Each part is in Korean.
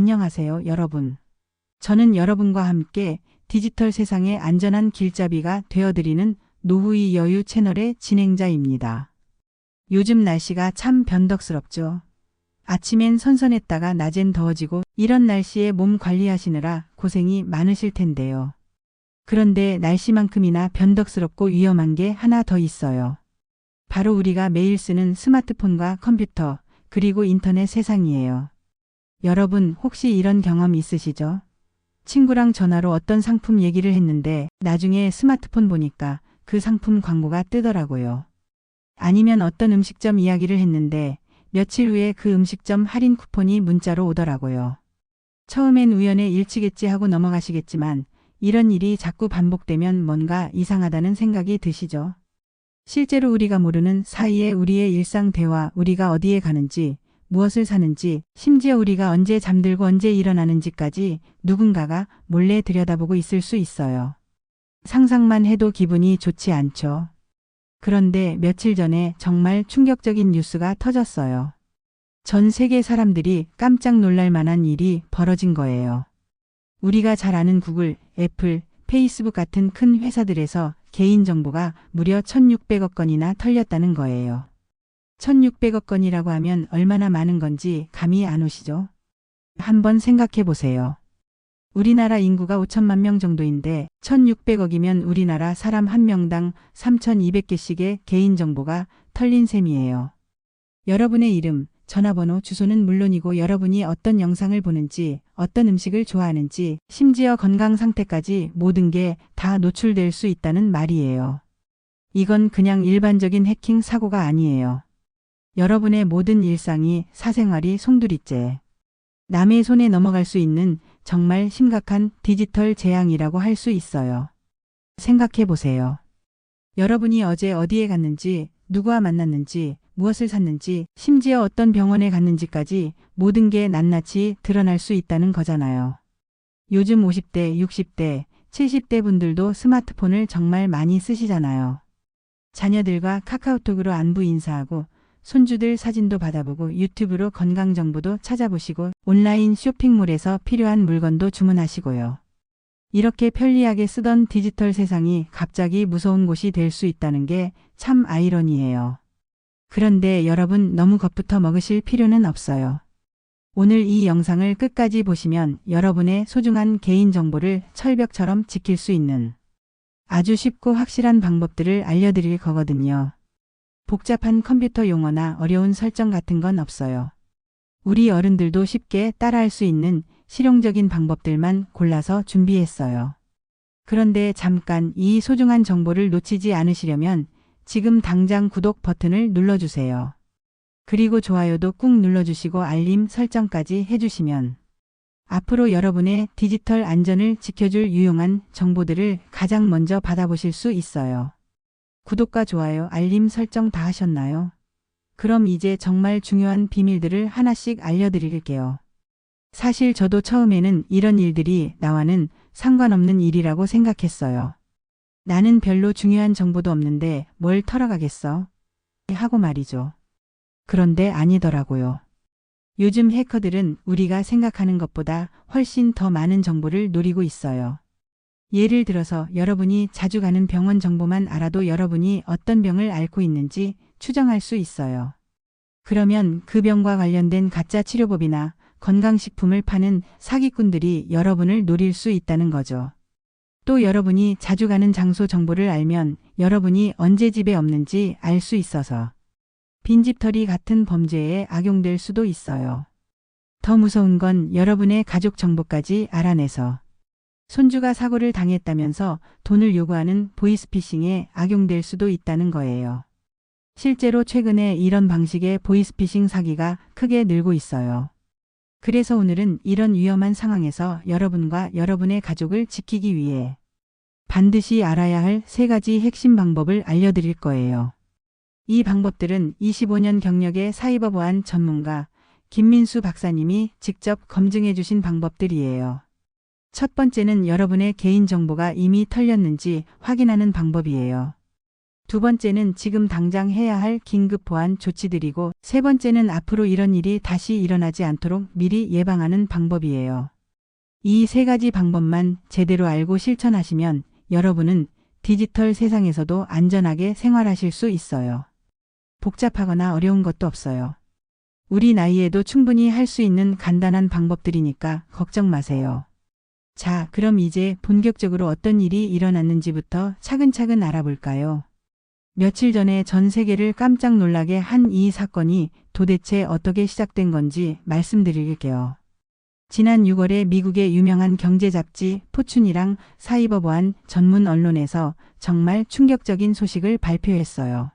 안녕하세요, 여러분. 저는 여러분과 함께 디지털 세상의 안전한 길잡이가 되어드리는 노후의 여유 채널의 진행자입니다. 요즘 날씨가 참 변덕스럽죠. 아침엔 선선했다가 낮엔 더워지고 이런 날씨에 몸 관리하시느라 고생이 많으실 텐데요. 그런데 날씨만큼이나 변덕스럽고 위험한 게 하나 더 있어요. 바로 우리가 매일 쓰는 스마트폰과 컴퓨터, 그리고 인터넷 세상이에요. 여러분 혹시 이런 경험 있으시죠? 친구랑 전화로 어떤 상품 얘기를 했는데 나중에 스마트폰 보니까 그 상품 광고가 뜨더라고요. 아니면 어떤 음식점 이야기를 했는데 며칠 후에 그 음식점 할인 쿠폰이 문자로 오더라고요. 처음엔 우연의 일치겠지 하고 넘어가시겠지만 이런 일이 자꾸 반복되면 뭔가 이상하다는 생각이 드시죠? 실제로 우리가 모르는 사이에 우리의 일상 대화, 우리가 어디에 가는지, 무엇을 사는지, 심지어 우리가 언제 잠들고 언제 일어나는지까지 누군가가 몰래 들여다보고 있을 수 있어요. 상상만 해도 기분이 좋지 않죠. 그런데 며칠 전에 정말 충격적인 뉴스가 터졌어요. 전 세계 사람들이 깜짝 놀랄 만한 일이 벌어진 거예요. 우리가 잘 아는 구글, 애플, 페이스북 같은 큰 회사들에서 개인정보가 무려 1600억 건이나 털렸다는 거예요. 1600억 건이라고 하면 얼마나 많은 건지 감이 안 오시죠? 한번 생각해 보세요. 우리나라 인구가 5천만 명 정도인데 1600억이면 우리나라 사람 한 명당 3200개씩의 개인정보가 털린 셈이에요. 여러분의 이름, 전화번호, 주소는 물론이고 여러분이 어떤 영상을 보는지, 어떤 음식을 좋아하는지, 심지어 건강 상태까지 모든 게 다 노출될 수 있다는 말이에요. 이건 그냥 일반적인 해킹 사고가 아니에요. 여러분의 모든 일상이 사생활이 송두리째. 남의 손에 넘어갈 수 있는 정말 심각한 디지털 재앙이라고 할 수 있어요. 생각해 보세요. 여러분이 어제 어디에 갔는지, 누구와 만났는지, 무엇을 샀는지, 심지어 어떤 병원에 갔는지까지 모든 게 낱낱이 드러날 수 있다는 거잖아요. 요즘 50대, 60대, 70대 분들도 스마트폰을 정말 많이 쓰시잖아요. 자녀들과 카카오톡으로 안부 인사하고 손주들 사진도 받아보고 유튜브로 건강 정보도 찾아보시고 온라인 쇼핑몰에서 필요한 물건도 주문하시고요. 이렇게 편리하게 쓰던 디지털 세상이 갑자기 무서운 곳이 될 수 있다는 게 참 아이러니해요. 그런데 여러분 너무 겁부터 먹으실 필요는 없어요. 오늘 이 영상을 끝까지 보시면 여러분의 소중한 개인정보를 철벽처럼 지킬 수 있는 아주 쉽고 확실한 방법들을 알려드릴 거거든요. 복잡한 컴퓨터 용어나 어려운 설정 같은 건 없어요. 우리 어른들도 쉽게 따라할 수 있는 실용적인 방법들만 골라서 준비했어요. 그런데 잠깐 이 소중한 정보를 놓치지 않으시려면 지금 당장 구독 버튼을 눌러주세요. 그리고 좋아요도 꾹 눌러주시고 알림 설정까지 해주시면 앞으로 여러분의 디지털 안전을 지켜줄 유용한 정보들을 가장 먼저 받아보실 수 있어요. 구독과 좋아요, 알림 설정 다 하셨나요? 그럼 이제 정말 중요한 비밀들을 하나씩 알려드릴게요. 사실 저도 처음에는 이런 일들이 나와는 상관없는 일이라고 생각했어요. 나는 별로 중요한 정보도 없는데 뭘 털어가겠어? 하고 말이죠. 그런데 아니더라고요. 요즘 해커들은 우리가 생각하는 것보다 훨씬 더 많은 정보를 노리고 있어요. 예를 들어서 여러분이 자주 가는 병원 정보만 알아도 여러분이 어떤 병을 앓고 있는지 추정할 수 있어요. 그러면 그 병과 관련된 가짜 치료법이나 건강식품을 파는 사기꾼들이 여러분을 노릴 수 있다는 거죠. 또 여러분이 자주 가는 장소 정보를 알면 여러분이 언제 집에 없는지 알 수 있어서 빈집털이 같은 범죄에 악용될 수도 있어요. 더 무서운 건 여러분의 가족 정보까지 알아내서 손주가 사고를 당했다면서 돈을 요구하는 보이스피싱에 악용될 수도 있다는 거예요. 실제로 최근에 이런 방식의 보이스피싱 사기가 크게 늘고 있어요. 그래서 오늘은 이런 위험한 상황에서 여러분과 여러분의 가족을 지키기 위해 반드시 알아야 할 세 가지 핵심 방법을 알려드릴 거예요. 이 방법들은 25년 경력의 사이버 보안 전문가 김민수 박사님이 직접 검증해 주신 방법들이에요. 첫 번째는 여러분의 개인정보가 이미 털렸는지 확인하는 방법이에요. 두 번째는 지금 당장 해야 할 긴급 보안 조치들이고 세 번째는 앞으로 이런 일이 다시 일어나지 않도록 미리 예방하는 방법이에요. 이 세 가지 방법만 제대로 알고 실천하시면 여러분은 디지털 세상에서도 안전하게 생활하실 수 있어요. 복잡하거나 어려운 것도 없어요. 우리 나이에도 충분히 할 수 있는 간단한 방법들이니까 걱정 마세요. 자, 그럼 이제 본격적으로 어떤 일이 일어났는지부터 차근차근 알아볼까요? 며칠 전에 전 세계를 깜짝 놀라게 한 이 사건이 도대체 어떻게 시작된 건지 말씀드릴게요. 지난 6월에 미국의 유명한 경제 잡지 포춘이랑 사이버 보안 전문 언론에서 정말 충격적인 소식을 발표했어요.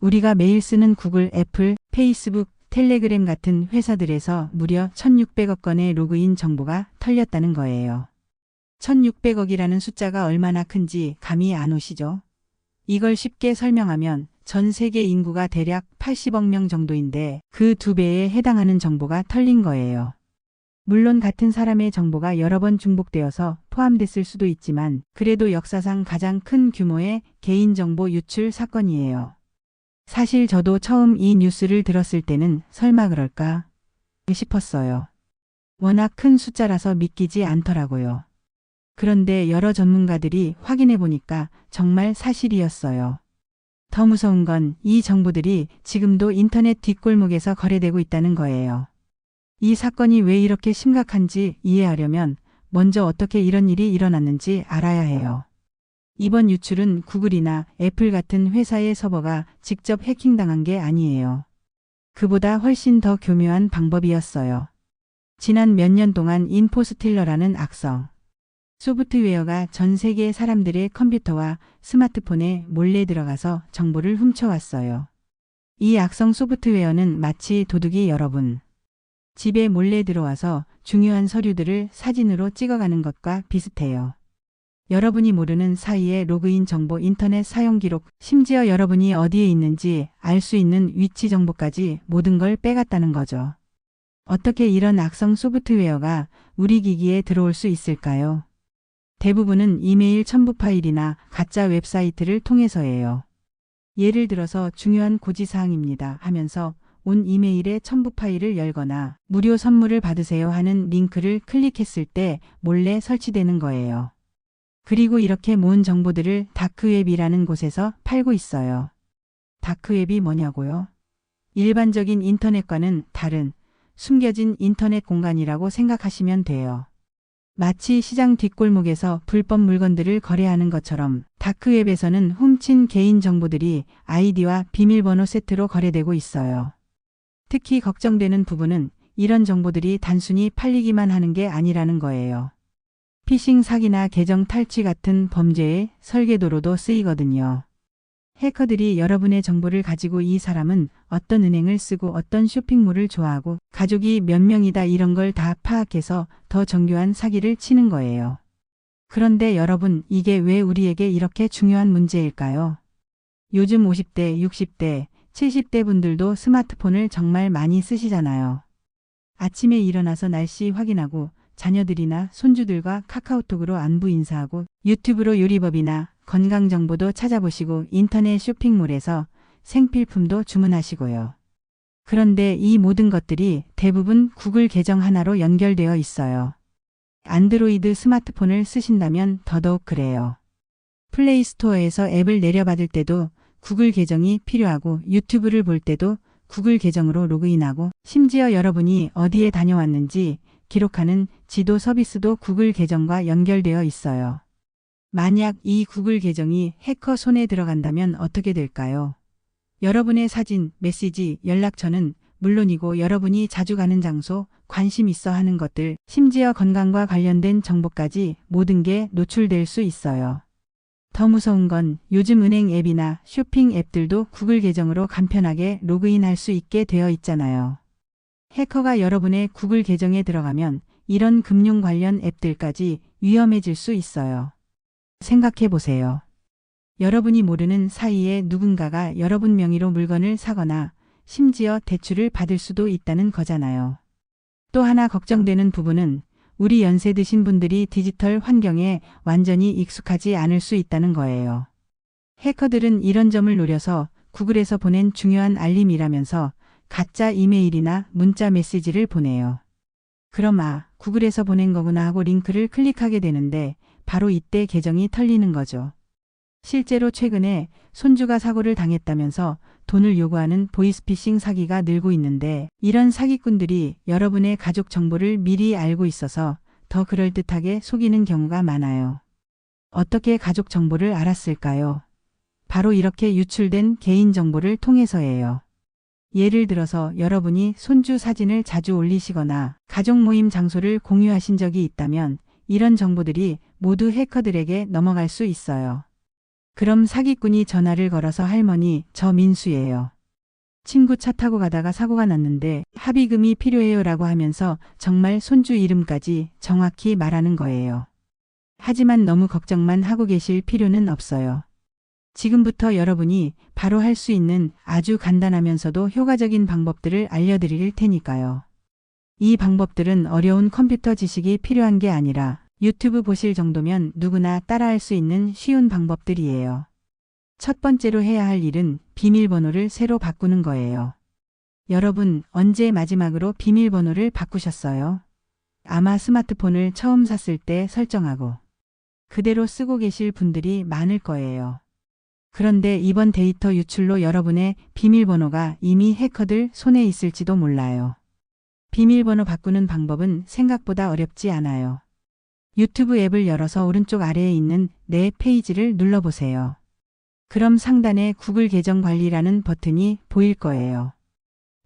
우리가 매일 쓰는 구글, 애플, 페이스북, 텔레그램 같은 회사들에서 무려 1600억 건의 로그인 정보가 털렸다는 거예요. 1600억이라는 숫자가 얼마나 큰지 감이 안 오시죠? 이걸 쉽게 설명하면 전 세계 인구가 대략 80억 명 정도인데 그 두 배에 해당하는 정보가 털린 거예요. 물론 같은 사람의 정보가 여러 번 중복되어서 포함됐을 수도 있지만 그래도 역사상 가장 큰 규모의 개인정보 유출 사건이에요. 사실 저도 처음 이 뉴스를 들었을 때는 설마 그럴까 싶었어요. 워낙 큰 숫자라서 믿기지 않더라고요. 그런데 여러 전문가들이 확인해 보니까 정말 사실이었어요. 더 무서운 건 이 정보들이 지금도 인터넷 뒷골목에서 거래되고 있다는 거예요. 이 사건이 왜 이렇게 심각한지 이해하려면 먼저 어떻게 이런 일이 일어났는지 알아야 해요. 이번 유출은 구글이나 애플 같은 회사의 서버가 직접 해킹당한 게 아니에요. 그보다 훨씬 더 교묘한 방법이었어요. 지난 몇 년 동안 인포스틸러라는 악성 소프트웨어가 전 세계 사람들의 컴퓨터와 스마트폰에 몰래 들어가서 정보를 훔쳐왔어요. 이 악성 소프트웨어는 마치 도둑이 여러분 집에 몰래 들어와서 중요한 서류들을 사진으로 찍어가는 것과 비슷해요. 여러분이 모르는 사이에 로그인 정보, 인터넷 사용 기록, 심지어 여러분이 어디에 있는지 알 수 있는 위치 정보까지 모든 걸 빼갔다는 거죠. 어떻게 이런 악성 소프트웨어가 우리 기기에 들어올 수 있을까요? 대부분은 이메일 첨부 파일이나 가짜 웹사이트를 통해서예요. 예를 들어서 중요한 고지사항입니다 하면서 온 이메일의 첨부 파일을 열거나 무료 선물을 받으세요 하는 링크를 클릭했을 때 몰래 설치되는 거예요. 그리고 이렇게 모은 정보들을 다크웹이라는 곳에서 팔고 있어요. 다크웹이 뭐냐고요? 일반적인 인터넷과는 다른 숨겨진 인터넷 공간이라고 생각하시면 돼요. 마치 시장 뒷골목에서 불법 물건들을 거래하는 것처럼 다크웹에서는 훔친 개인 정보들이 아이디와 비밀번호 세트로 거래되고 있어요. 특히 걱정되는 부분은 이런 정보들이 단순히 팔리기만 하는 게 아니라는 거예요. 피싱 사기나 계정 탈취 같은 범죄의 설계도로도 쓰이거든요. 해커들이 여러분의 정보를 가지고 이 사람은 어떤 은행을 쓰고 어떤 쇼핑몰을 좋아하고 가족이 몇 명이다 이런 걸 다 파악해서 더 정교한 사기를 치는 거예요. 그런데 여러분, 이게 왜 우리에게 이렇게 중요한 문제일까요? 요즘 50대, 60대, 70대 분들도 스마트폰을 정말 많이 쓰시잖아요. 아침에 일어나서 날씨 확인하고 자녀들이나 손주들과 카카오톡으로 안부 인사하고 유튜브로 요리법이나 건강 정보도 찾아보시고 인터넷 쇼핑몰에서 생필품도 주문하시고요. 그런데 이 모든 것들이 대부분 구글 계정 하나로 연결되어 있어요. 안드로이드 스마트폰을 쓰신다면 더더욱 그래요. 플레이스토어에서 앱을 내려받을 때도 구글 계정이 필요하고 유튜브를 볼 때도 구글 계정으로 로그인하고 심지어 여러분이 어디에 다녀왔는지 기록하는 지도 서비스도 구글 계정과 연결되어 있어요. 만약 이 구글 계정이 해커 손에 들어간다면 어떻게 될까요? 여러분의 사진, 메시지, 연락처는 물론이고 여러분이 자주 가는 장소, 관심 있어 하는 것들, 심지어 건강과 관련된 정보까지 모든 게 노출될 수 있어요. 더 무서운 건 요즘 은행 앱이나 쇼핑 앱들도 구글 계정으로 간편하게 로그인할 수 있게 되어 있잖아요. 해커가 여러분의 구글 계정에 들어가면 이런 금융 관련 앱들까지 위험해질 수 있어요. 생각해 보세요. 여러분이 모르는 사이에 누군가가 여러분 명의로 물건을 사거나 심지어 대출을 받을 수도 있다는 거잖아요. 또 하나 걱정되는 부분은 우리 연세 드신 분들이 디지털 환경에 완전히 익숙하지 않을 수 있다는 거예요. 해커들은 이런 점을 노려서 구글에서 보낸 중요한 알림이라면서 가짜 이메일이나 문자 메시지를 보내요. 그럼 아, 구글에서 보낸 거구나 하고 링크를 클릭하게 되는데 바로 이때 계정이 털리는 거죠. 실제로 최근에 손주가 사고를 당했다면서 돈을 요구하는 보이스피싱 사기가 늘고 있는데 이런 사기꾼들이 여러분의 가족 정보를 미리 알고 있어서 더 그럴듯하게 속이는 경우가 많아요. 어떻게 가족 정보를 알았을까요? 바로 이렇게 유출된 개인 정보를 통해서예요. 예를 들어서 여러분이 손주 사진을 자주 올리시거나 가족 모임 장소를 공유하신 적이 있다면 이런 정보들이 모두 해커들에게 넘어갈 수 있어요. 그럼 사기꾼이 전화를 걸어서 할머니, 저 민수예요. 친구 차 타고 가다가 사고가 났는데 합의금이 필요해요 라고 하면서 정말 손주 이름까지 정확히 말하는 거예요. 하지만 너무 걱정만 하고 계실 필요는 없어요. 지금부터 여러분이 바로 할 수 있는 아주 간단하면서도 효과적인 방법들을 알려드릴 테니까요. 이 방법들은 어려운 컴퓨터 지식이 필요한 게 아니라 유튜브 보실 정도면 누구나 따라할 수 있는 쉬운 방법들이에요. 첫 번째로 해야 할 일은 비밀번호를 새로 바꾸는 거예요. 여러분, 언제 마지막으로 비밀번호를 바꾸셨어요? 아마 스마트폰을 처음 샀을 때 설정하고 그대로 쓰고 계실 분들이 많을 거예요. 그런데 이번 데이터 유출로 여러분의 비밀번호가 이미 해커들 손에 있을지도 몰라요. 비밀번호 바꾸는 방법은 생각보다 어렵지 않아요. 유튜브 앱을 열어서 오른쪽 아래에 있는 내 페이지를 눌러보세요. 그럼 상단에 구글 계정 관리라는 버튼이 보일 거예요.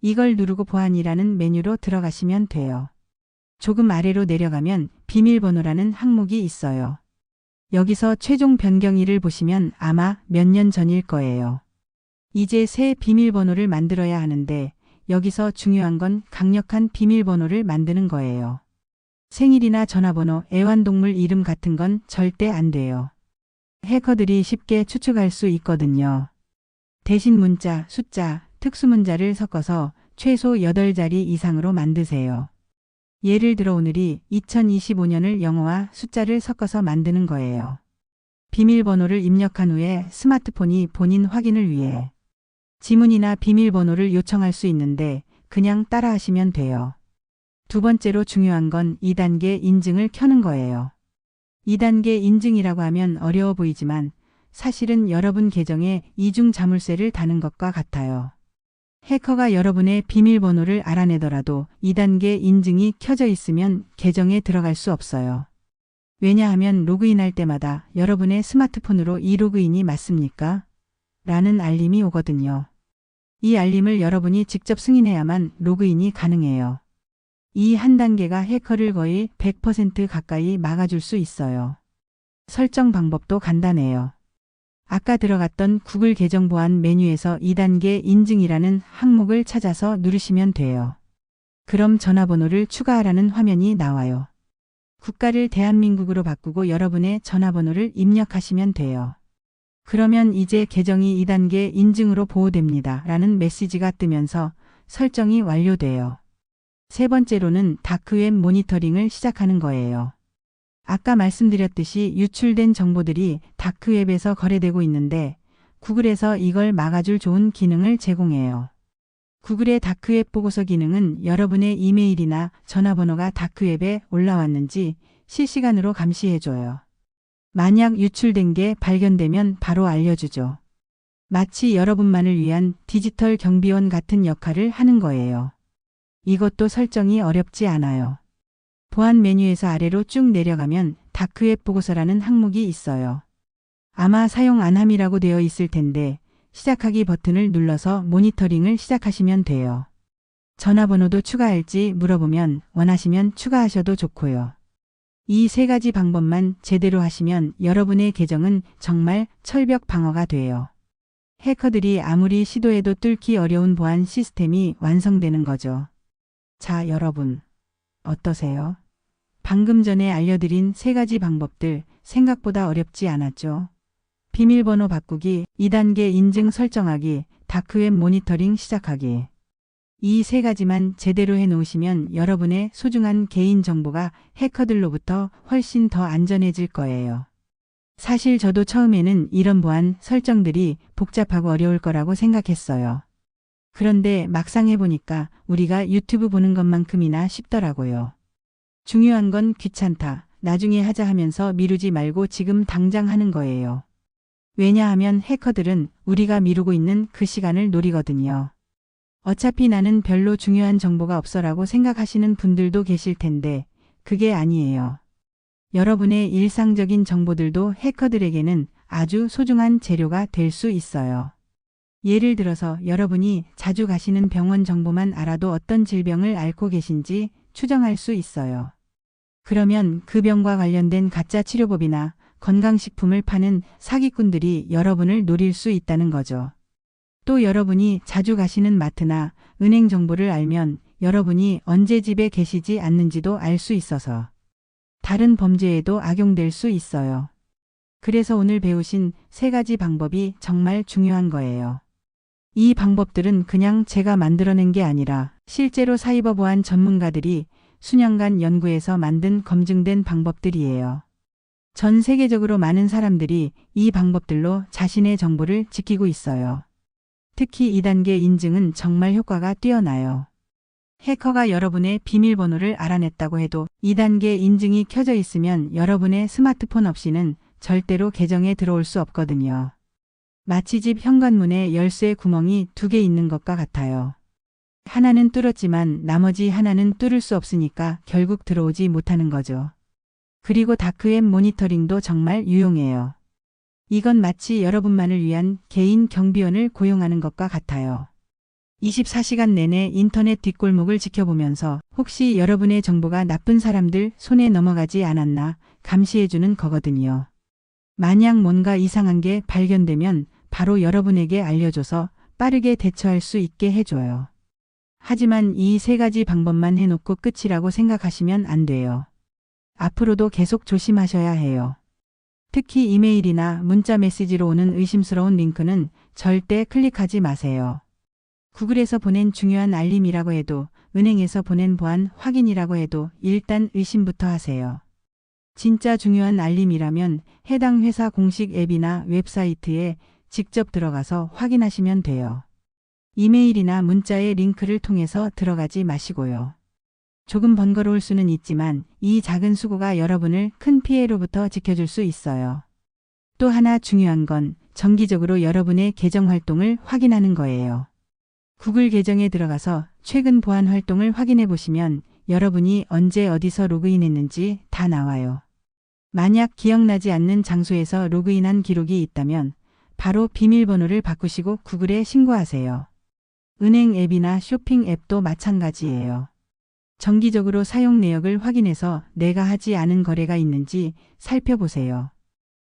이걸 누르고 보안이라는 메뉴로 들어가시면 돼요. 조금 아래로 내려가면 비밀번호라는 항목이 있어요. 여기서 최종 변경일을 보시면 아마 몇 년 전일 거예요. 이제 새 비밀번호를 만들어야 하는데 여기서 중요한 건 강력한 비밀번호를 만드는 거예요. 생일이나 전화번호, 애완동물 이름 같은 건 절대 안 돼요. 해커들이 쉽게 추측할 수 있거든요. 대신 문자, 숫자, 특수문자를 섞어서 최소 8자리 이상으로 만드세요. 예를 들어 오늘이 2025년을 영어와 숫자를 섞어서 만드는 거예요. 비밀번호를 입력한 후에 스마트폰이 본인 확인을 위해 지문이나 비밀번호를 요청할 수 있는데 그냥 따라 하시면 돼요. 두 번째로 중요한 건 2단계 인증을 켜는 거예요. 2단계 인증이라고 하면 어려워 보이지만 사실은 여러분 계정에 이중 자물쇠를 다는 것과 같아요. 해커가 여러분의 비밀번호를 알아내더라도 2단계 인증이 켜져 있으면 계정에 들어갈 수 없어요. 왜냐하면 로그인할 때마다 여러분의 스마트폰으로 이 로그인이 맞습니까? 라는 알림이 오거든요. 이 알림을 여러분이 직접 승인해야만 로그인이 가능해요. 이 한 단계가 해커를 거의 100% 가까이 막아줄 수 있어요. 설정 방법도 간단해요. 아까 들어갔던 구글 계정 보안 메뉴에서 2단계 인증이라는 항목을 찾아서 누르시면 돼요. 그럼 전화번호를 추가하라는 화면이 나와요. 국가를 대한민국으로 바꾸고 여러분의 전화번호를 입력하시면 돼요. 그러면 이제 계정이 2단계 인증으로 보호됩니다. 라는 메시지가 뜨면서 설정이 완료돼요. 세 번째로는 다크웹 모니터링을 시작하는 거예요. 아까 말씀드렸듯이 유출된 정보들이 다크웹에서 거래되고 있는데 구글에서 이걸 막아줄 좋은 기능을 제공해요. 구글의 다크웹 보고서 기능은 여러분의 이메일이나 전화번호가 다크웹에 올라왔는지 실시간으로 감시해줘요. 만약 유출된 게 발견되면 바로 알려주죠. 마치 여러분만을 위한 디지털 경비원 같은 역할을 하는 거예요. 이것도 설정이 어렵지 않아요. 보안 메뉴에서 아래로 쭉 내려가면 다크웹 보고서라는 항목이 있어요. 아마 사용 안 함이라고 되어 있을 텐데 시작하기 버튼을 눌러서 모니터링을 시작하시면 돼요. 전화번호도 추가할지 물어보면 원하시면 추가하셔도 좋고요. 이 세 가지 방법만 제대로 하시면 여러분의 계정은 정말 철벽 방어가 돼요. 해커들이 아무리 시도해도 뚫기 어려운 보안 시스템이 완성되는 거죠. 자, 여러분. 어떠세요? 방금 전에 알려드린 세 가지 방법들 생각보다 어렵지 않았죠? 비밀번호 바꾸기, 2단계 인증 설정하기, 다크웹 모니터링 시작하기. 이 세 가지만 제대로 해 놓으시면 여러분의 소중한 개인 정보가 해커들로부터 훨씬 더 안전해질 거예요. 사실 저도 처음에는 이런 보안 설정들이 복잡하고 어려울 거라고 생각했어요. 그런데 막상 해보니까 우리가 유튜브 보는 것만큼이나 쉽더라고요. 중요한 건 귀찮다. 나중에 하자 하면서 미루지 말고 지금 당장 하는 거예요. 왜냐하면 해커들은 우리가 미루고 있는 그 시간을 노리거든요. 어차피 나는 별로 중요한 정보가 없어라고 생각하시는 분들도 계실 텐데 그게 아니에요. 여러분의 일상적인 정보들도 해커들에게는 아주 소중한 재료가 될 수 있어요. 예를 들어서 여러분이 자주 가시는 병원 정보만 알아도 어떤 질병을 앓고 계신지 추정할 수 있어요. 그러면 그 병과 관련된 가짜 치료법이나 건강식품을 파는 사기꾼들이 여러분을 노릴 수 있다는 거죠. 또 여러분이 자주 가시는 마트나 은행 정보를 알면 여러분이 언제 집에 계시지 않는지도 알 수 있어서 다른 범죄에도 악용될 수 있어요. 그래서 오늘 배우신 세 가지 방법이 정말 중요한 거예요. 이 방법들은 그냥 제가 만들어낸 게 아니라 실제로 사이버 보안 전문가들이 수년간 연구해서 만든 검증된 방법들이에요. 전 세계적으로 많은 사람들이 이 방법들로 자신의 정보를 지키고 있어요. 특히 2단계 인증은 정말 효과가 뛰어나요. 해커가 여러분의 비밀번호를 알아냈다고 해도 2단계 인증이 켜져 있으면 여러분의 스마트폰 없이는 절대로 계정에 들어올 수 없거든요. 마치 집 현관문에 열쇠 구멍이 두 개 있는 것과 같아요. 하나는 뚫었지만 나머지 하나는 뚫을 수 없으니까 결국 들어오지 못하는 거죠. 그리고 다크웹 모니터링도 정말 유용해요. 이건 마치 여러분만을 위한 개인 경비원을 고용하는 것과 같아요. 24시간 내내 인터넷 뒷골목을 지켜보면서 혹시 여러분의 정보가 나쁜 사람들 손에 넘어가지 않았나 감시해주는 거거든요. 만약 뭔가 이상한 게 발견되면 바로 여러분에게 알려줘서 빠르게 대처할 수 있게 해줘요. 하지만 이 세 가지 방법만 해놓고 끝이라고 생각하시면 안 돼요. 앞으로도 계속 조심하셔야 해요. 특히 이메일이나 문자 메시지로 오는 의심스러운 링크는 절대 클릭하지 마세요. 구글에서 보낸 중요한 알림이라고 해도 은행에서 보낸 보안 확인이라고 해도 일단 의심부터 하세요. 진짜 중요한 알림이라면 해당 회사 공식 앱이나 웹사이트에 직접 들어가서 확인하시면 돼요. 이메일이나 문자의 링크를 통해서 들어가지 마시고요. 조금 번거로울 수는 있지만 이 작은 수고가 여러분을 큰 피해로부터 지켜줄 수 있어요. 또 하나 중요한 건 정기적으로 여러분의 계정 활동을 확인하는 거예요. 구글 계정에 들어가서 최근 보안 활동을 확인해 보시면 여러분이 언제 어디서 로그인했는지 다 나와요. 만약 기억나지 않는 장소에서 로그인한 기록이 있다면 바로 비밀번호를 바꾸시고 구글에 신고하세요. 은행 앱이나 쇼핑 앱도 마찬가지예요. 정기적으로 사용 내역을 확인해서 내가 하지 않은 거래가 있는지 살펴보세요.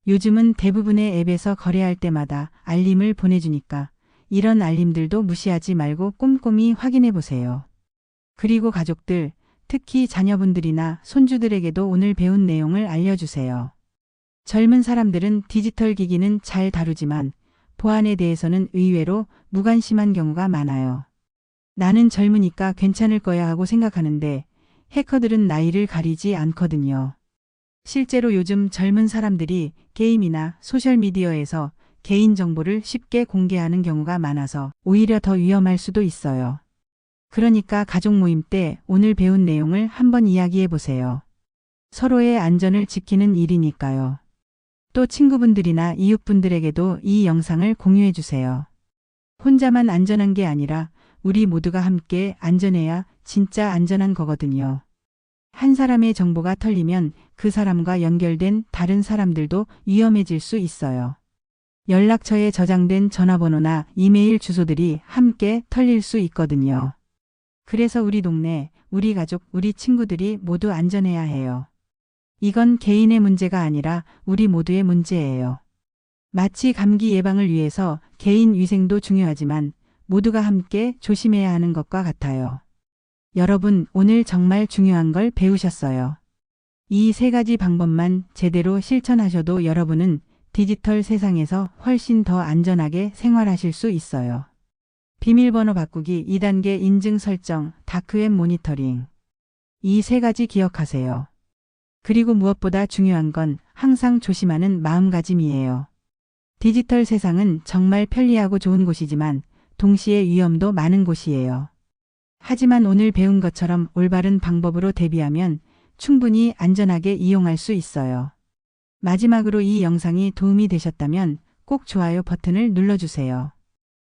요즘은 대부분의 앱에서 거래할 때마다 알림을 보내주니까 이런 알림들도 무시하지 말고 꼼꼼히 확인해 보세요. 그리고 가족들, 특히 자녀분들이나 손주들에게도 오늘 배운 내용을 알려주세요. 젊은 사람들은 디지털 기기는 잘 다루지만 보안에 대해서는 의외로 무관심한 경우가 많아요. 나는 젊으니까 괜찮을 거야 하고 생각하는데 해커들은 나이를 가리지 않거든요. 실제로 요즘 젊은 사람들이 게임이나 소셜미디어에서 개인정보를 쉽게 공개하는 경우가 많아서 오히려 더 위험할 수도 있어요. 그러니까 가족 모임 때 오늘 배운 내용을 한번 이야기해 보세요. 서로의 안전을 지키는 일이니까요. 또 친구분들이나 이웃분들에게도 이 영상을 공유해 주세요. 혼자만 안전한 게 아니라 우리 모두가 함께 안전해야 진짜 안전한 거거든요. 한 사람의 정보가 털리면 그 사람과 연결된 다른 사람들도 위험해질 수 있어요. 연락처에 저장된 전화번호나 이메일 주소들이 함께 털릴 수 있거든요. 그래서 우리 동네, 우리 가족, 우리 친구들이 모두 안전해야 해요. 이건 개인의 문제가 아니라 우리 모두의 문제예요. 마치 감기 예방을 위해서 개인 위생도 중요하지만 모두가 함께 조심해야 하는 것과 같아요. 여러분, 오늘 정말 중요한 걸 배우셨어요. 이 세 가지 방법만 제대로 실천하셔도 여러분은 디지털 세상에서 훨씬 더 안전하게 생활하실 수 있어요. 비밀번호 바꾸기 2단계 인증 설정, 다크웹 모니터링. 이 세 가지 기억하세요. 그리고 무엇보다 중요한 건 항상 조심하는 마음가짐이에요. 디지털 세상은 정말 편리하고 좋은 곳이지만 동시에 위험도 많은 곳이에요. 하지만 오늘 배운 것처럼 올바른 방법으로 대비하면 충분히 안전하게 이용할 수 있어요. 마지막으로 이 영상이 도움이 되셨다면 꼭 좋아요 버튼을 눌러주세요.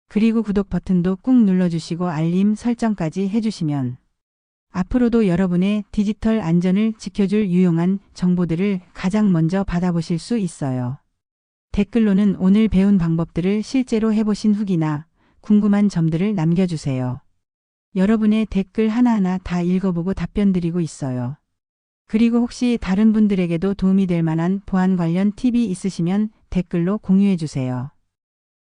그리고 구독 버튼도 꾹 눌러주시고 알림 설정까지 해주시면 앞으로도 여러분의 디지털 안전을 지켜줄 유용한 정보들을 가장 먼저 받아보실 수 있어요. 댓글로는 오늘 배운 방법들을 실제로 해보신 후기나 궁금한 점들을 남겨주세요. 여러분의 댓글 하나하나 다 읽어보고 답변 드리고 있어요. 그리고 혹시 다른 분들에게도 도움이 될 만한 보안 관련 팁이 있으시면 댓글로 공유해 주세요.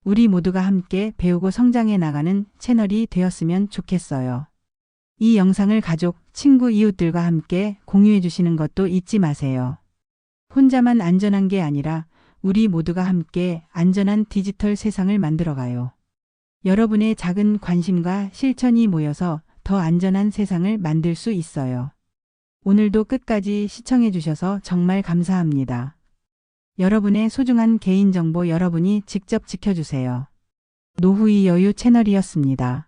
우리 모두가 함께 배우고 성장해 나가는 채널이 되었으면 좋겠어요. 이 영상을 가족, 친구, 이웃들과 함께 공유해 주시는 것도 잊지 마세요. 혼자만 안전한 게 아니라 우리 모두가 함께 안전한 디지털 세상을 만들어가요. 여러분의 작은 관심과 실천이 모여서 더 안전한 세상을 만들 수 있어요. 오늘도 끝까지 시청해 주셔서 정말 감사합니다. 여러분의 소중한 개인정보 여러분이 직접 지켜주세요. 노후의 여유 채널이었습니다.